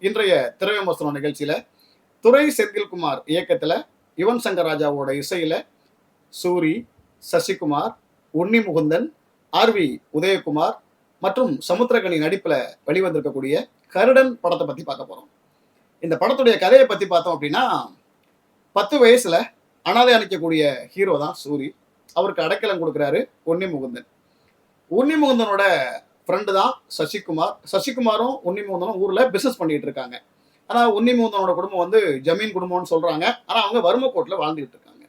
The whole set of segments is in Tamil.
இன்றைய திரைவிமர்சனம் நிகழ்ச்சியில துறை செந்தில்குமார் இயக்கத்துல யுவன் சங்கர் ராஜாவோட இசையில சூரி சசிகுமார் உன்னி முகுந்தன் ஆர் வி உதயகுமார் மற்றும் சமுத்திரகனி நடிப்புல வெளிவந்திருக்கக்கூடிய கருடன் படத்தை பத்தி பார்க்க போறோம். இந்த படத்துடைய கதையை பத்தி பார்த்தோம் அப்படின்னா பத்து வயசுல அனாதை அணிக்கக்கூடிய ஹீரோ தான் சூரி. அவருக்கு அடைக்கலம் கொடுக்குறாரு உன்னி முகுந்தன். உன்னி முகுந்தனோட ஃப்ரெண்டு தான் சசிகுமார். சசிகுமாரும் உன்னிமூந்தனும் ஊரில் பிஸ்னஸ் பண்ணிகிட்டு பண்ணிட்டு இருக்காங்க. ஆனால் உன்னிமூந்தனோட குடும்பம் வந்து ஜமீன் குடும்பம்னு சொல்கிறாங்க ஆனால் அவங்க வறுமை கோட்டில் வாழ்ந்துகிட்டு இருக்காங்க.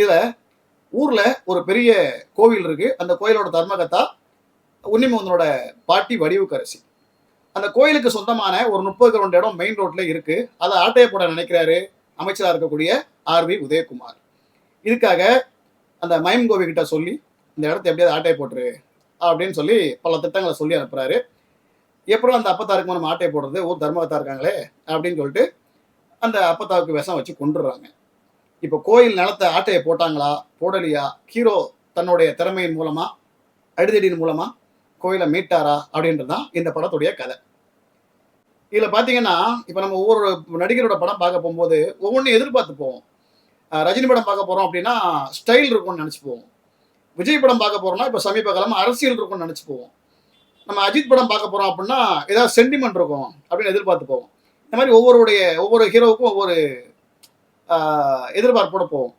இதில் ஊரில் ஒரு பெரிய கோவில் இருக்குது அந்த கோயிலோட தர்மகத்தா உன்னிமூந்தனோட பாட்டி வடிவுக்கரசி. அந்த கோயிலுக்கு சொந்தமான ஒரு முப்பது கிலோமீட்டர் இடம் மெயின் ரோட்ல இருக்கு. அதை ஆட்டைய போட நினைக்கிறாரு அமைச்சராக இருக்கக்கூடிய ஆர்வி உதயகுமார். இதுக்காக அந்த மயம் கோவி கிட்ட சொல்லி இந்த இடத்த எப்படியாவது ஆட்டையை போட்டுரு. அப்படின்னு சொல்லி பல திட்டங்களை சொல்லி அனுப்புறாரு. எப்பறம் அந்த அப்பத்தாருக்கு நம்ம ஆட்டையை போடுறது ஊர் தர்மகத்தா இருக்காங்களே அப்படின்னு சொல்லிட்டு அந்த அப்பத்தாவுக்கு விஷம் வச்சு கொண்டுடுறாங்க இப்போ கோயில் நிலத்தை ஆட்டையை போட்டாங்களா போடலியா? ஹீரோ தன்னுடைய திறமையின் மூலமா அடிதடியின் மூலமா கோயிலை மீட்டாரா அப்படின்றது தான் இந்த படத்துடைய கதை. இதில் பார்த்தீங்கன்னா இப்போ நம்ம ஒவ்வொரு நடிகரோட படம் பார்க்க போகும்போது ஒவ்வொன்றையும் எதிர்பார்த்து போவோம் ரஜினி படம் பார்க்க போகிறோம் அப்படின்னா ஸ்டைல் இருக்கும்னு நினச்சி போவோம் விஜய் படம் பார்க்க போகிறோம்னா இப்போ சமீப காலமாக அரசியல் இருக்கும்னு நினச்சி போவோம் நம்ம அஜித் படம் பார்க்க போகிறோம் அப்படின்னா ஏதாவது சென்டிமெண்ட் இருக்கும் அப்படின்னு எதிர்பார்த்து போவோம் இந்த மாதிரி ஒவ்வொருடைய ஒவ்வொரு ஹீரோவுக்கும் ஒவ்வொரு எதிர்பார்ப்போட போவோம்.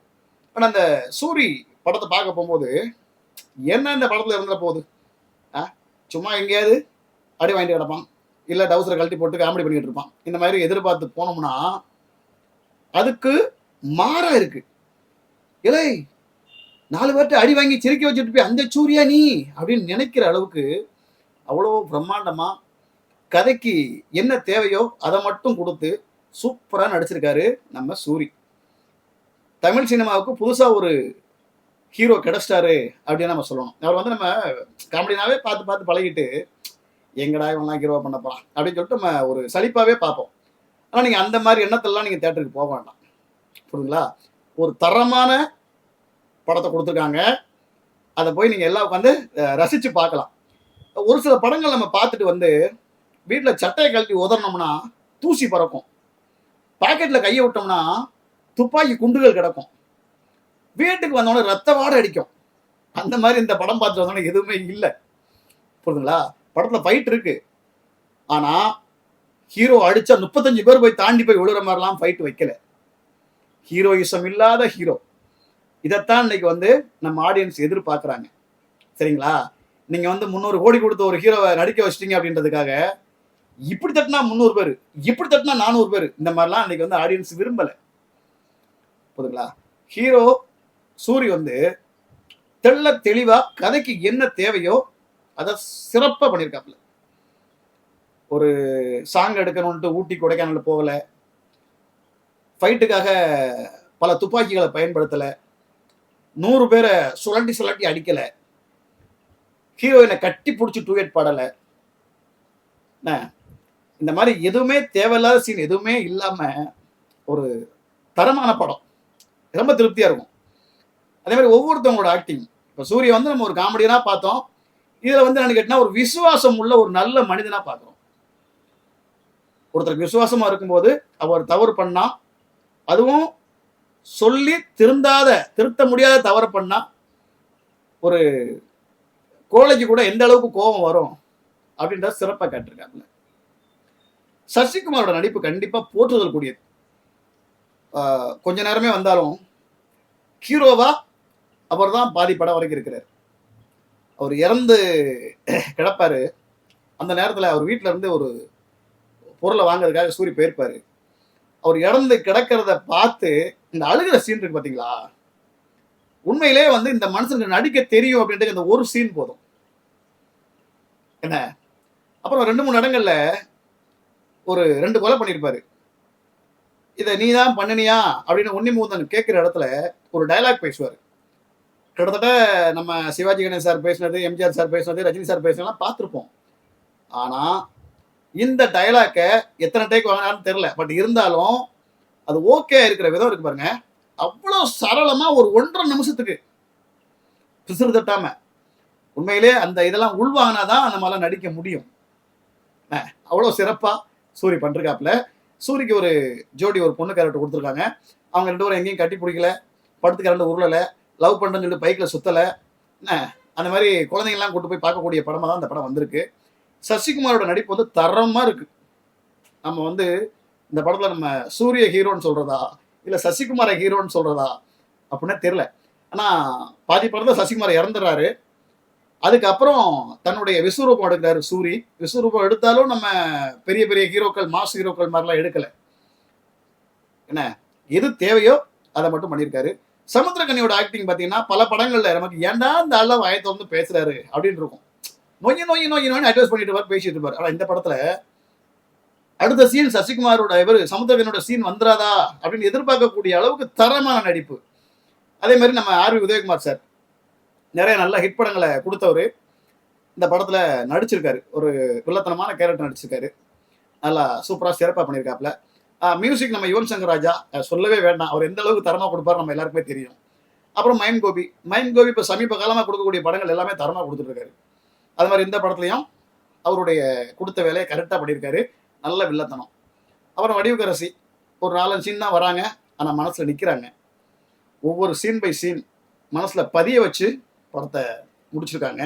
ஆனால் அந்த சூரி படத்தை பார்க்க போகும்போது என்ன இந்த படத்தில் இருந்துட போகுது? ஆ சும்மா எங்கேயாவது அடி வாங்கிட்டு கிடப்பான். இல்லை டவுசரை கழட்டி போட்டு காமெடி பண்ணிக்கிட்டு இருப்பான். இந்த மாதிரி எதிர்பார்த்து போனோம்னா அதுக்கு மாறாக இருக்குது இலை நாலு பேர்கிட்ட அடி வாங்கி சிரிக்க வச்சுட்டு போய் அந்த சூரியா நீ? அப்படின்னு நினைக்கிற அளவுக்கு அவ்வளோ பிரம்மாண்டமாக கதைக்கு என்ன தேவையோ அதை மட்டும் கொடுத்து சூப்பராக நடிச்சிருக்காரு நம்ம சூரி. தமிழ் சினிமாவுக்கு புதுசாக ஒரு ஹீரோ கிடச்சிட்டாரு அப்படின்னு நம்ம சொல்லணும். அவர் வந்து நம்ம காமெடினாவே பார்த்து பார்த்து பழகிட்டு எங்கடா இவன்லாம் ஹீரோ பண்ண போகலாம் அப்படின்னு சொல்லிட்டு நம்ம ஒரு சலிப்பாகவே பார்ப்போம். ஆனால் நீங்கள் அந்த மாதிரி எண்ணத்தெல்லாம் நீங்கள் தேட்டருக்கு போக வேண்டாம். புரியுதுங்களா? ஒரு தரமான படத்தை கொடுத்துருக்காங்க. அதை போய் நீங்கள் எல்லாம் உட்காந்து ரசித்து பார்க்கலாம். ஒரு சில படங்கள் நம்ம பார்த்துட்டு வந்து வீட்டில் சட்டையை கழட்டி உதறினோம்னா தூசி பறக்கும். பாக்கெட்டில் கையை விட்டோம்னா துப்பாக்கி குண்டுகள் கிடக்கும். வீட்டுக்கு வந்தோடனே ரத்த வாடை அடிக்கும். அந்த மாதிரி இந்த படம் பார்த்துட்டு வந்தோடனே எதுவுமே இல்லை. புரியுதுங்களா? படத்தில் ஃபைட் இருக்கு. ஆனால் ஹீரோ அடித்தா முப்பத்தஞ்சு பேர் போய் தாண்டி போய் விழுற மாதிரிலாம் ஃபைட் வைக்கல. ஹீரோயிசம் இல்லாத ஹீரோ இதைத்தான் இன்னைக்கு வந்து நம்ம ஆடியன்ஸ் எதிர்பார்க்குறாங்க. சரிங்களா? நீங்கள் வந்து முந்நூறு கோடி கொடுத்த ஒரு ஹீரோவை நடிக்க வச்சிட்டீங்க அப்படின்றதுக்காக இப்படி தட்டினா முந்நூறு பேர் இப்படி தட்டினா நானூறு பேர் இந்த மாதிரிலாம் இன்னைக்கு வந்து ஆடியன்ஸ் விரும்பல. போதுங்களா ஹீரோ சூரி வந்து தெள்ள தெளிவா கதைக்கு என்ன தேவையோ அதை சிறப்பாக பண்ணியிருக்காப்புல. ஒரு சாங் எடுக்கணும்ட்டு ஊட்டி கொடைக்கானல் போகல. ஃபைட்டுக்காக பல துப்பாக்கிகளை பயன்படுத்தலை. நூறு பேரை சுழட்டி சுழட்டி அடிக்கலை. ஹீரோயினை கட்டி பிடிச்சி டூயட் பாடலை. என்ன? இந்த மாதிரி எதுவுமே தேவையில்லாத சீன் எதுவுமே இல்லாமல் ஒரு தரமான படம். ரொம்ப திருப்தியாக இருக்கும். அதே மாதிரி ஒவ்வொருத்தவங்களோட ஆக்டிங் இப்போ சூரிய வந்து நம்ம ஒரு காமெடியனாக பார்த்தோம். இதில் வந்து என்ன கேட்டால் ஒரு விசுவாசம் உள்ள ஒரு நல்ல மனிதனாக பார்க்குறோம். ஒருத்தருக்கு விசுவாசமாக இருக்கும்போது அவர் தவறு பண்ணால் அதுவும் சொல்லி திருந்தாத திருத்த முடியாத தவறு பண்ணா ஒரு கோழைக்கு கூட எந்த அளவுக்கு கோபம் வரும் அப்படின்ற சிறப்பாக கேட்டிருக்காங்க சசிகுமாரோட நடிப்பு கண்டிப்பாக போற்றுதல் கூடியது. ஆஹ் கொஞ்ச நேரமே வந்தாலும் ஹீரோவா அவர் தான் பாதி படம் வரைக்கும் இருக்கிறார். அவர் இறந்து கிடப்பாரு. அந்த நேரத்தில் அவர் வீட்டில் இருந்து ஒரு பொருளை வாங்குறதுக்காக சூரி போயிருப்பாரு. அவர் இறந்து கிடக்கிறத பார்த்து இந்த அழுகிற சீன் இருக்கு பாத்தீங்களா? உண்மையிலே வந்து இந்த மனுஷனுக்கு நடிக்க தெரியும் அப்படின்ட்டு இந்த ஒரு சீன் போதும். என்ன? அப்புறம் ரெண்டு மூணு இடங்கள்ல ஒரு ரெண்டு கொலை பண்ணியிருப்பாரு இதை நீ தான் பண்ணினியா? அப்படின்னு உன்னி மூந்தன் கேட்குற இடத்துல ஒரு டயலாக் பேசுவார். கிட்டத்தட்ட நம்ம சிவாஜி கணேஷ் சார் பேசினது எம்ஜிஆர் சார் பேசினது ரஜினி சார் பேசினதெல்லாம் பார்த்துருப்போம். ஆனால் இந்த டயலாக்கை எத்தனை டேக் வாங்கினான்னு தெரில பட் இருந்தாலும் அது ஓகே இருக்கிற விதம் இருக்கு பாருங்க. அவ்வளோ சரளமாக ஒரு ஒன்றரை நிமிஷத்துக்கு பிசுறு தட்டாம. உண்மையிலே அந்த இதெல்லாம் உள்வாங்கினா தான் அந்த மாதிரிலாம் நடிக்க முடியும். அவ்வளோ சிறப்பாக சூரி பண்ணிருக்காப்புல. சூரிக்கு ஒரு ஜோடி ஒரு பொண்ணு கேரக்டர் கொடுத்துருக்காங்க. அவங்க ரெண்டு பேரும் எங்கேயும் கட்டி பிடிக்கல படுத்து கரண்டு உருளலை லவ் பண்ணுறேன்னு சொல்லிட்டு பைக்கில் சுற்றலை என்ன அந்த மாதிரி குழந்தைங்கள்லாம் கூட்டு போய் பார்க்கக்கூடிய படமாக தான் அந்த படம் வந்திருக்கு. சசிகுமாரோட நடிப்பு வந்து தரமாக இருக்குது நம்ம வந்து இந்த படத்தில் நம்ம சூரிய ஹீரோன்னு சொல்கிறதா இல்லை சசிகுமாரை ஹீரோன்னு சொல்கிறதா அப்படின்னே தெரில ஆனால் பாதி படத்தில் சசிகுமார் இறந்துடுறாரு. அதுக்கப்புறம் தன்னுடைய விஸ்வரூபம் எடுக்கிறாரு சூரி. விஸ்வரூபம் எடுத்தாலும் நம்ம பெரிய பெரிய ஹீரோக்கள் மாஸ் ஹீரோக்கள் மாதிரிலாம் எடுக்கல. என்ன? எது தேவையோ அதை மட்டும் பண்ணியிருக்காரு. சமுத்திரகனியோட ஆக்டிங் பார்த்தீங்கன்னா பல படங்கள்ல நமக்கு ஏண்டா இந்த அளவு வாயை வந்து பேசுறாரு? அப்படின்னு இருக்கும். நொய்ய நோய் நோய் நோய் அட்வைஸ் பண்ணிட்டு இருப்பார் பேசிட்டு இருப்பார். ஆனா இந்த படத்துல அடுத்த சீன் சசிகுமாரோட இவர் சமுதவியனோட சீன் வந்துடாதா அப்படின்னு எதிர்பார்க்கக்கூடிய அளவுக்கு தரமான நடிப்பு. அதே மாதிரி நம்ம ஆர்வி உதயகுமார் சார் நிறைய நல்ல ஹிட் படங்களை கொடுத்தவர். இந்த படத்தில் நடிச்சிருக்காரு. ஒரு வில்லத்தனமான கேரக்டர் நடிச்சிருக்காரு. நல்லா சூப்பராக சிறப்பாக பண்ணியிருக்காப்புல மியூசிக் நம்ம யுவன் சங்கர் ராஜா சொல்லவே வேண்டாம். அவர் எந்த அளவுக்கு தரமாக கொடுப்பாரு நம்ம எல்லாருக்குமே தெரியும். அப்புறம் மயன் கோபி. மயன் கோபி இப்போ சமீப காலமாக கொடுக்கக்கூடிய படங்கள் எல்லாமே தரமாக கொடுத்துட்ருக்காரு அது மாதிரி இந்த படத்துலையும் அவருடைய கொடுத்த வேலையை கரெக்டாக பண்ணியிருக்காரு நல்ல வில்லத்தனம். அப்புறம் வடிவுக்கரசி ஒரு நாலஞ்சு சீன் தான் வராங்க ஆனால் மனசில் நிற்கிறாங்க ஒவ்வொரு சீன் பை சீன் மனசில் பதிய வச்சு படத்தை முடிச்சிருக்காங்க.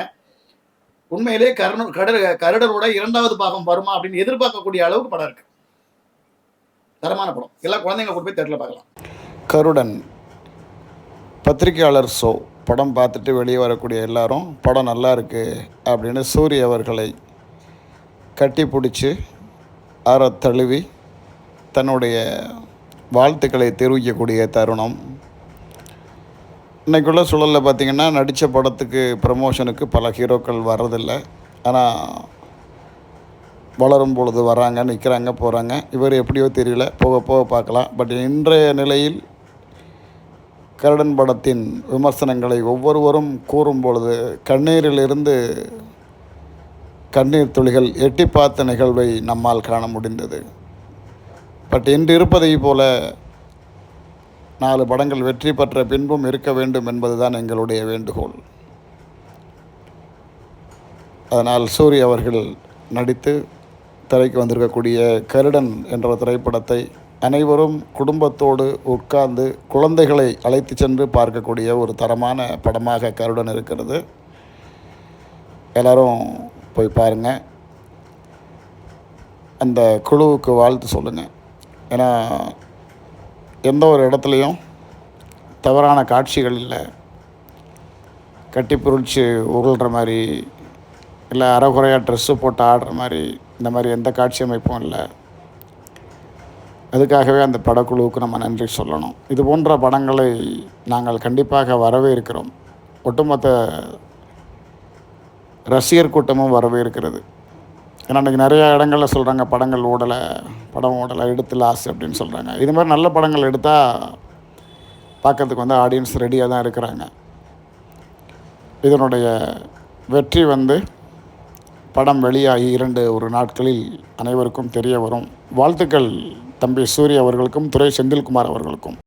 உண்மையிலே கருண கடல் கருடரோட இரண்டாவது பாகம் வருமா அப்படின்னு எதிர்பார்க்கக்கூடிய அளவுக்கு படம் இருக்கு. தரமான படம். எல்லா குழந்தைங்க கூட போய் தேட்டரில் பார்க்கலாம். கருடன் பத்திரிகையாளர் ஷோ படம் பார்த்துட்டு வெளியே வரக்கூடிய எல்லாரும் படம் நல்லா இருக்கு அப்படின்னு சூரிய அவர்களை கட்டி பிடிச்சி ஆற தழுவி தன்னுடைய வாழ்த்துக்களை தெரிவிக்கக்கூடிய தருணம். இன்றைக்குள்ள சூழலில் பார்த்திங்கன்னா நடித்த படத்துக்கு ப்ரமோஷனுக்கு பல ஹீரோக்கள் வர்றதில்லை. ஆனால் வளரும் பொழுது வராங்க நிற்கிறாங்க போகிறாங்க இவர் எப்படியோ தெரியல. போக போக பார்க்கலாம். பட் இன்றைய நிலையில் கருடன் படத்தின் விமர்சனங்களை ஒவ்வொருவரும் கூறும் பொழுது கண்ணீரிலிருந்து கண்ணீர் துளிகள் எட்டி பார்த்த நிகழ்வை நம்மால் காண முடிந்தது. பட் இன்று இருப்பதைப் போல நாலு படங்கள் வெற்றி பெற்ற பின்பும் இருக்க வேண்டும் என்பதுதான் எங்களுடைய வேண்டுகோள். அதனால் சூரி அவர்கள் நடித்து திரைக்கு வந்திருக்கக்கூடிய கருடன் என்ற திரைப்படத்தை அனைவரும் குடும்பத்தோடு உட்கார்ந்து குழந்தைகளை அழைத்து சென்று பார்க்கக்கூடிய ஒரு தரமான படமாக கருடன் இருக்கிறது. எல்லோரும் போய் பாருங்கள் அந்த குழுவுக்கு வாழ்த்து சொல்லுங்கள் ஏன்னா எந்த ஒரு இடத்துலையும் தவறான காட்சிகள் இல்லை. கட்டி புரிச்சு உருள்ற மாதிரி இல்லை அறகுறையாக ட்ரெஸ்ஸு போட்டு ஆடுற மாதிரி இந்த மாதிரி எந்த காட்சி அமைப்பும் இல்லை. அதுக்காகவே அந்த படக்குழுவுக்கு நம்ம நன்றி சொல்லணும். இது போன்ற படங்களை நாங்கள் கண்டிப்பாக வரவேற்கிறோம். ஒட்டுமொத்த ரசிகர் கூட்டமும் வரவேற்கிறது ஏன்னா இன்றைக்கி நிறையா இடங்களில் சொல்கிறாங்க படங்கள் ஓடலை படம் ஓடலை எடுத்து லாஸ் அப்படின்னு சொல்கிறாங்க இது மாதிரி நல்ல படங்கள் எடுத்தால் பார்க்கறதுக்கு வந்து ஆடியன்ஸ் ரெடியாக தான் இருக்கிறாங்க. இதனுடைய வெற்றி வந்து படம் வெளியாகி இரண்டு ஒரு நாட்களில் அனைவருக்கும் தெரிய வரும். வாழ்த்துக்கள் தம்பி சூரிய அவர்களுக்கும் துரை செந்தில்குமார் அவர்களுக்கும்.